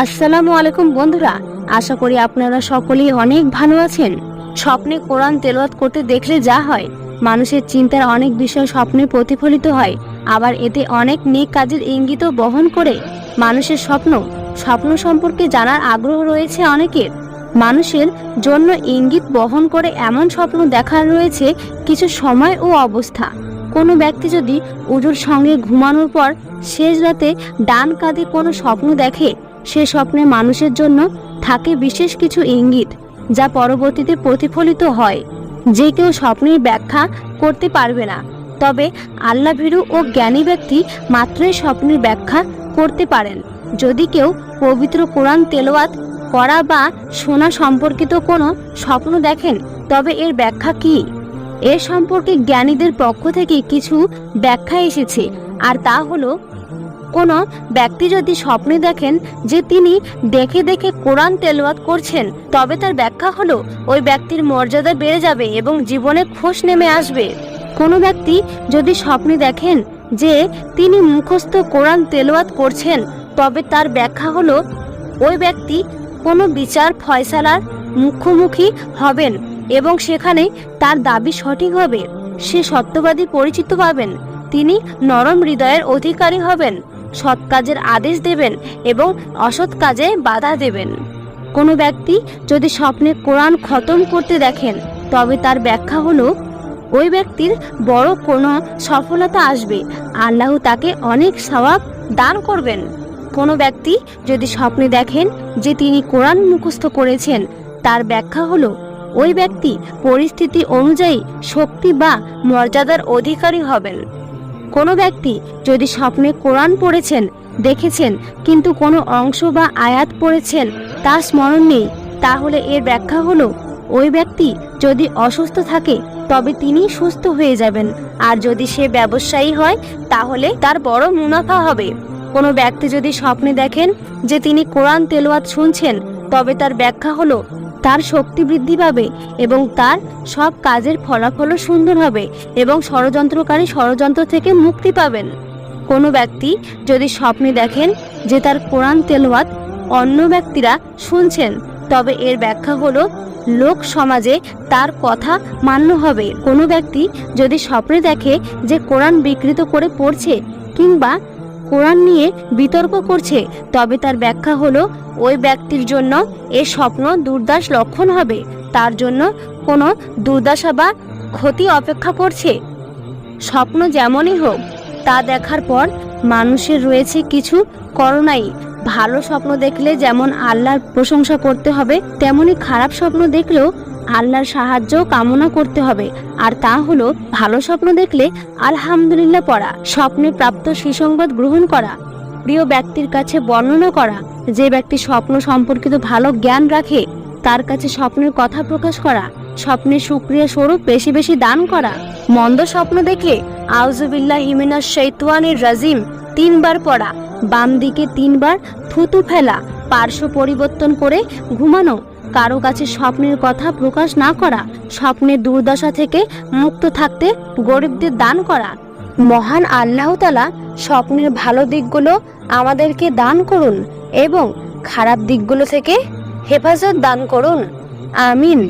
আসসালামু আলাইকুম বন্ধুরা, আশা করি আপনারা সকলেই অনেক ভালো আছেন। স্বপ্নে কোরআন তেলাওয়াত করতে দেখলে যা হয়, মানুষের চিন্তার অনেক বিষয় স্বপ্নে প্রতিফলিত হয়, আবার এতে অনেক নেক কাজের ইঙ্গিতও বহন করে। মানুষের স্বপ্ন স্বপ্ন সম্পর্কে জানার আগ্রহ রয়েছে অনেকের। মানুষের জন্য ইঙ্গিত বহন করে এমন স্বপ্ন দেখার রয়েছে কিছু সময় ও অবস্থা। কোনো ব্যক্তি যদি উজুর সঙ্গে ঘুমানোর পর শেষ রাতে ডান কাঁধে কোনো স্বপ্ন দেখে সে স্বপ্নে মানুষের জন্য থাকে বিশেষ কিছু ইঙ্গিত, যা পরবর্তীতে প্রতিফলিত হয়। যে কেউ স্বপ্নের ব্যাখ্যা করতে পারবে না, তবে আল্লাহ ভীরু ও জ্ঞানী ব্যক্তি মাত্রই স্বপ্নের ব্যাখ্যা করতে পারেন। যদি কেউ পবিত্র কোরআন তেলাওয়াত করা বা শোনা সম্পর্কিত কোনো স্বপ্ন দেখেন, তবে এর ব্যাখ্যা কী? এর সম্পর্কে জ্ঞানীদের পক্ষ থেকে কিছু ব্যাখ্যা এসেছে, আর তা হলো কোনো ব্যক্তি যদি স্বপ্নে দেখেন যে তিনি দেখে দেখে কোরআন তেলওয়াত করছেন, তবে তার ব্যাখ্যা হলো, ওই ব্যক্তির মর্যাদা বেড়ে যাবে এবং জীবনে খোশ নেমে আসবে। কোনো ব্যক্তি যদি স্বপ্নে দেখেন যে তিনি মুখস্থ কোরআন তেলওয়াত করছেন, তবে তার ব্যাখ্যা হলো, ওই ব্যক্তি কোনো বিচার ফয়সালার মুখোমুখি হবেন এবং সেখানে তার দাবি সঠিক হবে। সে সত্যবাদী পরিচিত পাবেন। তিনি নরম হৃদয়ের অধিকারী হবেন। সৎ কাজের আদেশ দেবেন এবং অসৎ কাজে বাধা দেবেন। কোনো ব্যক্তি যদি স্বপ্নে কোরআন খতম করতে দেখেন, তবে তার ব্যাখ্যা হলো, ওই ব্যক্তির বড় কোনো সফলতা আসবে, আল্লাহ তাকে অনেক সওয়াব দান করবেন। কোনো ব্যক্তি যদি স্বপ্নে দেখেন যে তিনি কোরআন মুখস্থ করেছেন, তার ব্যাখ্যা হলো, ওই ব্যক্তি পরিস্থিতি অনুযায়ী শক্তি বা মর্যাদার অধিকারী হবেন। কোনো ব্যক্তি যদি স্বপ্নে কোরআন পড়েছেন, দেখেছেন, কিন্তু কোনো অংশ বা আয়াত পড়েছেন তা স্মরণ নেই, তাহলে এর ব্যাখ্যা হলো, ওই ব্যক্তি যদি অসুস্থ থাকে, তবে তিনি সুস্থ হয়ে যাবেন। আর যদি সে ব্যবসায়ী হয়, তাহলে তার বড় মুনাফা হবে। কোনো ব্যক্তি যদি স্বপ্নে দেখেন যে তিনি কোরআন তেলোয়াত শুনছেন, তবে তার ব্যাখ্যা হলো তার শক্তি বৃদ্ধি পাবে এবং তার সব কাজের ফলাফলও সুন্দর হবে এবং ষড়যন্ত্রকারী ষড়যন্ত্র থেকে মুক্তি পাবেন। কোনো ব্যক্তি যদি স্বপ্নে দেখেন যে তার কোরআন তেলাওয়াত অন্য ব্যক্তিরা শুনছেন, তবে এর ব্যাখ্যা হলো, লোক সমাজে তার কথা মান্য হবে। কোনো ব্যক্তি যদি স্বপ্নে দেখে যে কোরআন বিকৃত করে পড়ছে কিংবা কোরআন নিয়ে বিতর্ক করছে, তবে তার ব্যাখ্যা হলো, ওই ব্যক্তির জন্য এ স্বপ্ন দুর্দাস লক্ষণ হবে, তার জন্য কোনো দুর্দশা বা ক্ষতি অপেক্ষা করছে। স্বপ্ন যেমনই হোক, তা দেখার পর মানুষের রয়েছে কিছু করোনাই ভালো স্বপ্ন দেখলে যেমন আল্লাহর প্রশংসা করতে হবে, তেমনি খারাপ স্বপ্ন দেখলেও আল্লাহর সাহায্য কামনা করতে হবে। আর তা হলো, ভালো স্বপ্ন দেখলে আলহামদুলিল্লাহ পড়া, স্বপ্নে প্রাপ্ত সুসংবাদ গ্রহণ করা, প্রিয় ব্যক্তির কাছে বর্ণনা করা, যে ব্যক্তি স্বপ্ন সম্পর্কিত ভালো জ্ঞান রাখে, তার কাছে স্বপ্নের কথা প্রকাশ করা, স্বপ্নের সুক্রিয়া স্বরূপ বেশি বেশি দান করা। মন্দ স্বপ্ন দেখলে আউজুবিল্লাহ হিমিনা শৈতানির রাজিম তিনবার পড়া, বাম দিকে তিনবার থুতু ফেলা, পার্শ্ব পরিবর্তন করে ঘুমানো, কারও কাছে স্বপ্নের কথা প্রকাশ না করা, স্বপ্নের দুর্দশা থেকে মুক্ত থাকতে গরিবদের দান করা। মহান আল্লাহ তালা স্বপ্নের ভালো দিকগুলো আমাদেরকে দান করুন এবং খারাপ দিকগুলো থেকে হেফাজত দান করুন। আমিন।